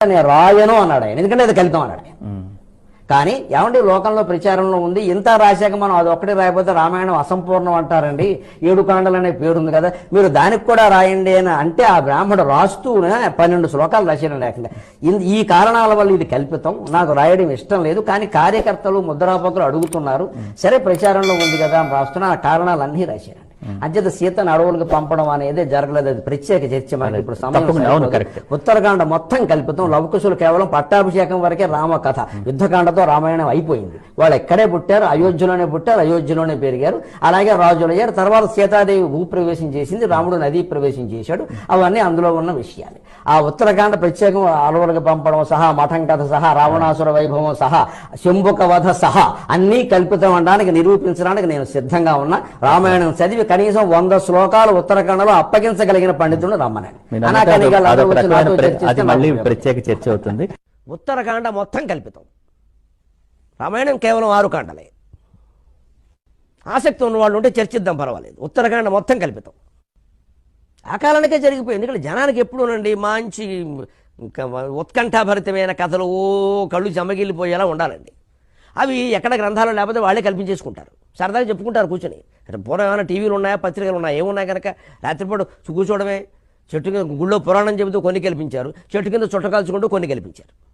నేను రాయను అన్నాడు ఆయన. ఎందుకంటే అది కల్పితం అన్నాడు ఆయన. కానీ ఏమండి లోకంలో ప్రచారంలో ఉంది ఇంత రాశాక మనం అది ఒక్కటి రాయకపోతే రామాయణం అసంపూర్ణం అంటారండి. ఏడు కాండలు అనే పేరుంది కదా మీరు దానికి కూడా రాయండి అని అంటే ఆ బ్రాహ్మడు రాస్తూనే పన్నెండు శ్లోకాలు రాశాడు లేకుండా. ఈ కారణాల వల్ల ఇది కల్పితం నాకు రాయడం ఇష్టం లేదు కానీ కార్యకర్తలు ముద్రాపకులు అడుగుతున్నారు సరే ప్రచారంలో ఉంది కదా అని రాస్తున్నా ఆ కారణాలన్నీ రాశారండి అంచేత సీతను అడవులకు పంపడం అనేది జరగలేదు. అది ప్రత్యేక చర్చ మనకి ఇప్పుడు సమయం. ఉత్తరకాండ మొత్తం కల్పితం. లవకుశులు కేవలం పట్టాభిషేకం వరకే రామ కథ యుద్ధకాండతో రామాయణం అయిపోయింది. వాళ్ళు ఎక్కడే పుట్టారు? అయోధ్యలోనే పుట్టారు. అయోధ్యలోనే పెరిగారు. అలాగే రాజులు అయ్యారు. తర్వాత సీతాదేవి భూప్రవేశం చేసింది. రాముడు నదీ ప్రవేశం చేశాడు. అవన్నీ అందులో ఉన్న విషయాలు. ఆ ఉత్తరకాండ ప్రత్యేకం అలవలకు పంపడం సహా మఠం కథ సహా రావణాసుర వైభవం సహా శంభుక వధ సహా అన్నీ కల్పితం అనడానికి నిరూపించడానికి నేను సిద్ధంగా ఉన్నా. రామాయణం చదివి కనీసం వంద శ్లోకాలు ఉత్తరాఖండలో అప్పగించగలిగిన పండితుడు రమ్మనండి ప్రత్యేక చర్చ అవుతుంది. ఉత్తరకాండ మొత్తం కల్పితం. రామాయణం కేవలం ఆరు కాండలే. ఆసక్తి ఉన్న వాళ్ళు ఉంటే చర్చిద్దాం పర్వాలేదు. ఉత్తరకాండ మొత్తం కల్పితం. ఆ కాలానికే జరిగిపోయింది. ఎందుకంటే జనానికి ఎప్పుడూనండి మంచి ఉత్కంఠాభరితమైన కథలు ఓ కళ్ళు చెమ్మగిల్లిపోయేలా ఉండాలండి. అవి ఎక్కడ గ్రంథాలు లేకపోతే వాళ్ళే కల్పించేసుకుంటారు. సరదాగా చెప్పుకుంటారు కూర్చొని. పూర్వం ఏమైనా టీవీలు ఉన్నాయా? పత్రికలు ఉన్నాయా? ఏమున్నాయి కనుక? రాత్రిపూట కూర్చోవడమే. చెట్టు కింద గుళ్ళో పురాణం చెబుతూ కొన్ని కల్పించారు. చెట్టు కింద చుట్టకాల్చుకుంటూ కొన్ని కల్పించారు.